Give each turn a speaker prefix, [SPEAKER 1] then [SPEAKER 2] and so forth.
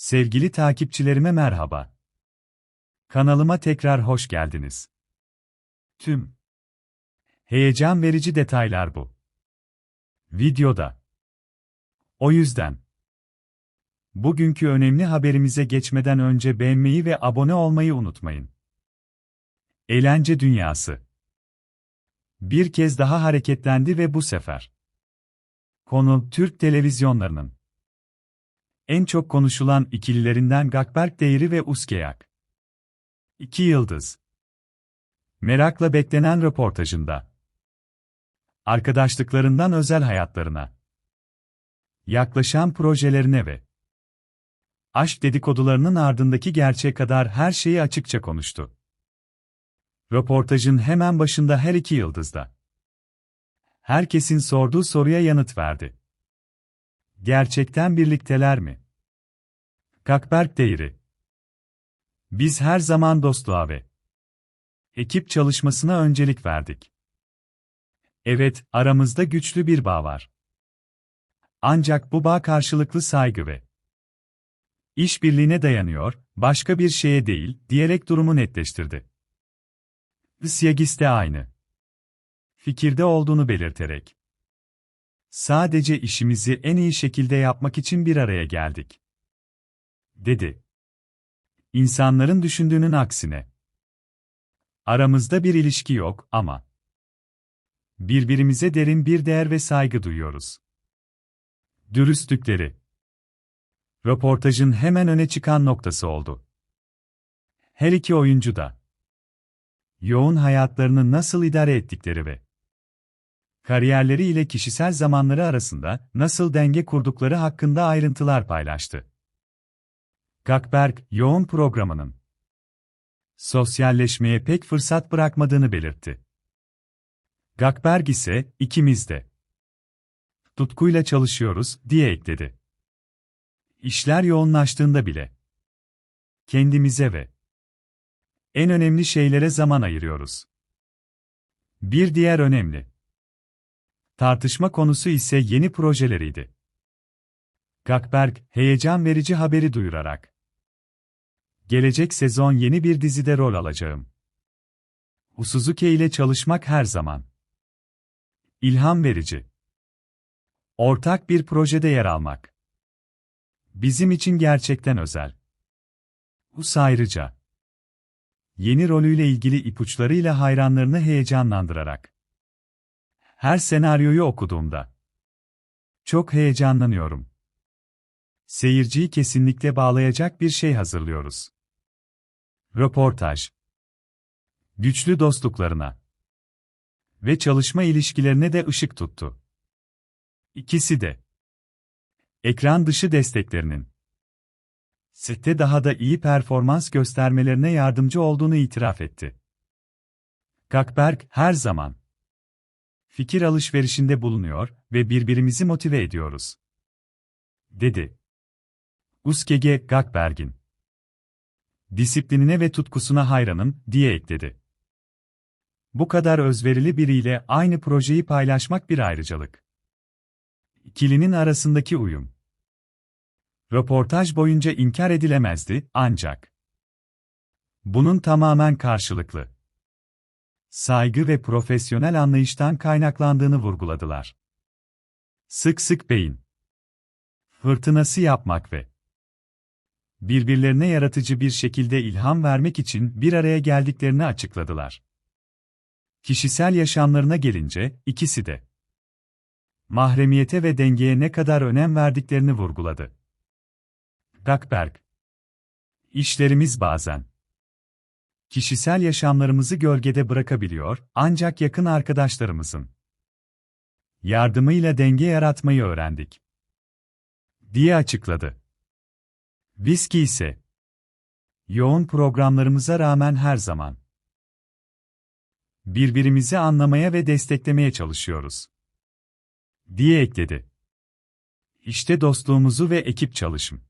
[SPEAKER 1] Sevgili takipçilerime merhaba. Kanalıma tekrar hoş geldiniz. Tüm heyecan verici detaylar bu. Videoda. O yüzden bugünkü önemli haberimize geçmeden önce beğenmeyi ve abone olmayı unutmayın. Eğlence dünyası bir kez daha hareketlendi ve bu sefer konu Türk televizyonlarının en çok konuşulan ikililerinden Gakberk Değeri ve Uskeyak. İki yıldız. Merakla beklenen röportajında. Arkadaşlıklarından özel hayatlarına. Yaklaşan projelerine ve aşk dedikodularının ardındaki gerçeğe kadar her şeyi açıkça konuştu. Röportajın hemen başında her iki yıldızda. Herkesin sorduğu soruya yanıt verdi. Gerçekten birlikteler mi? Kakberk Değeri Biz her zaman dostluğa ve ekip çalışmasına öncelik verdik. Evet, aramızda güçlü bir bağ var. Ancak bu bağ karşılıklı saygı ve işbirliğine dayanıyor, başka bir şeye değil, diyerek durumu netleştirdi. Isyagis de aynı fikirde olduğunu belirterek Sadece işimizi en iyi şekilde yapmak için bir araya geldik. Dedi. İnsanların düşündüğünün aksine. Aramızda bir ilişki yok ama birbirimize derin bir değer ve saygı duyuyoruz. Dürüstlükleri. Röportajın hemen öne çıkan noktası oldu. Her iki oyuncu da yoğun hayatlarını nasıl idare ettikleri ve kariyerleri ile kişisel zamanları arasında nasıl denge kurdukları hakkında ayrıntılar paylaştı. Gakberg, yoğun programının sosyalleşmeye pek fırsat bırakmadığını belirtti. Gakberg ise, ikimiz de tutkuyla çalışıyoruz, diye ekledi. İşler yoğunlaştığında bile kendimize ve en önemli şeylere zaman ayırıyoruz. Bir diğer önemli Tartışma konusu ise yeni projeleriydi. Gakberg, heyecan verici haberi duyurarak. Gelecek sezon yeni bir dizide rol alacağım. Usuzuke ile çalışmak her zaman. İlham verici. Ortak bir projede yer almak. Bizim için gerçekten özel. Us ayrıca. Yeni rolüyle ilgili ipuçlarıyla hayranlarını heyecanlandırarak her senaryoyu okuduğumda çok heyecanlanıyorum. Seyirciyi kesinlikle bağlayacak bir şey hazırlıyoruz. Röportaj Güçlü dostluklarına ve çalışma ilişkilerine de ışık tuttu. İkisi de ekran dışı desteklerinin sette daha da iyi performans göstermelerine yardımcı olduğunu itiraf etti. Kakberg her zaman fikir alışverişinde bulunuyor ve birbirimizi motive ediyoruz. Dedi. Uskege Gakberg'in. Disiplinine ve tutkusuna hayranım, diye ekledi. Bu kadar özverili biriyle aynı projeyi paylaşmak bir ayrıcalık. İkilinin arasındaki uyum. Röportaj boyunca inkar edilemezdi, ancak bunun tamamen karşılıklı saygı ve profesyonel anlayıştan kaynaklandığını vurguladılar. Sık sık beyin fırtınası yapmak ve birbirlerine yaratıcı bir şekilde ilham vermek için bir araya geldiklerini açıkladılar. Kişisel yaşamlarına gelince ikisi de mahremiyete ve dengeye ne kadar önem verdiklerini vurguladı. Gakberg İşlerimiz bazen kişisel yaşamlarımızı gölgede bırakabiliyor, ancak yakın arkadaşlarımızın yardımıyla denge yaratmayı öğrendik. diye açıkladı. Viski ise yoğun programlarımıza rağmen her zaman birbirimizi anlamaya ve desteklemeye çalışıyoruz. diye ekledi. İşte dostluğumuzu ve ekip çalışım